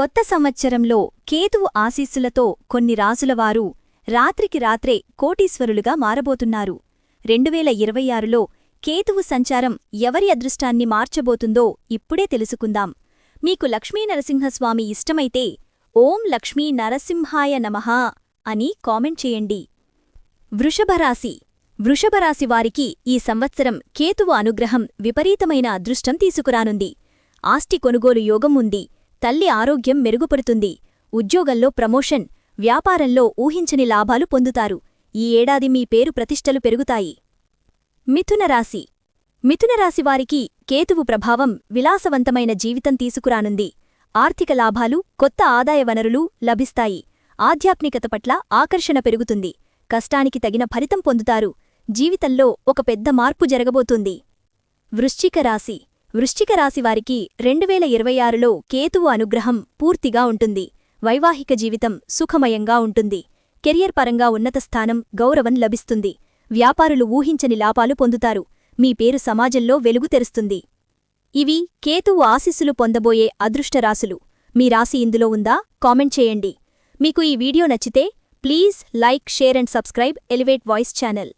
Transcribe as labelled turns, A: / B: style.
A: కొత్త సంవత్సరంలో కేతువు ఆశీస్సులతో కొన్ని రాసులవారు రాత్రికి రాత్రే కోటీశ్వరులుగా మారబోతున్నారు. రెండువేల ఇరవై ఆరులో కేతువు సంచారం ఎవరి అదృష్టాన్ని మార్చబోతుందో ఇప్పుడే తెలుసుకుందాం. మీకు లక్ష్మీ నరసింహస్వామి ఇష్టమైతే ఓం లక్ష్మీ నరసింహాయ నమః అని కామెంట్ చేయండి. వృషభరాశి. వృషభరాశి వారికి ఈ సంవత్సరం కేతువు అనుగ్రహం విపరీతమైన అదృష్టం తీసుకురానుంది. ఆస్తి కొనుగోలు యోగం ఉంది. తల్లి ఆరోగ్యం మెరుగుపడుతుంది. ఉద్యోగంలో ప్రమోషన్ వ్యాపారంలో ఊహించని లాభాలు పొందుతారు. ఈ ఏడాది మీ పేరు ప్రతిష్టలు పెరుగుతాయి. మిథునరాశి మిథునరాశివారికి కేతువు ప్రభావం విలాసవంతమైన జీవితం తీసుకురానుంది. ఆర్థిక లాభాలు కొత్త ఆదాయ వనరులు లభిస్తాయి. ఆధ్యాత్మికత పట్ల ఆకర్షణ పెరుగుతుంది. కష్టానికి తగిన ఫలితం పొందుతారు. జీవితంలో ఒక పెద్ద మార్పు జరగబోతుంది. వృశ్చిక రాశి. వృశ్చిక రాశివారికి రెండువేల ఇరవై ఆరులో కేతువు అనుగ్రహం పూర్తిగా ఉంటుంది. వైవాహిక జీవితం సుఖమయంగా ఉంటుంది. కెరియర్ పరంగా ఉన్నత స్థానం గౌరవం లభిస్తుంది. వ్యాపారులు ఊహించని లాభాలు పొందుతారు. మీ పేరు సమాజంలో వెలుగు తెరుస్తుంది. ఇవి కేతువు ఆశీస్సులు పొందబోయే అదృష్టరాశులు మీ రాశి ఇందులో ఉందా? కామెంట్ చేయండి. మీకు ఈ వీడియో నచ్చితే please like share and subscribe elevate voice channel.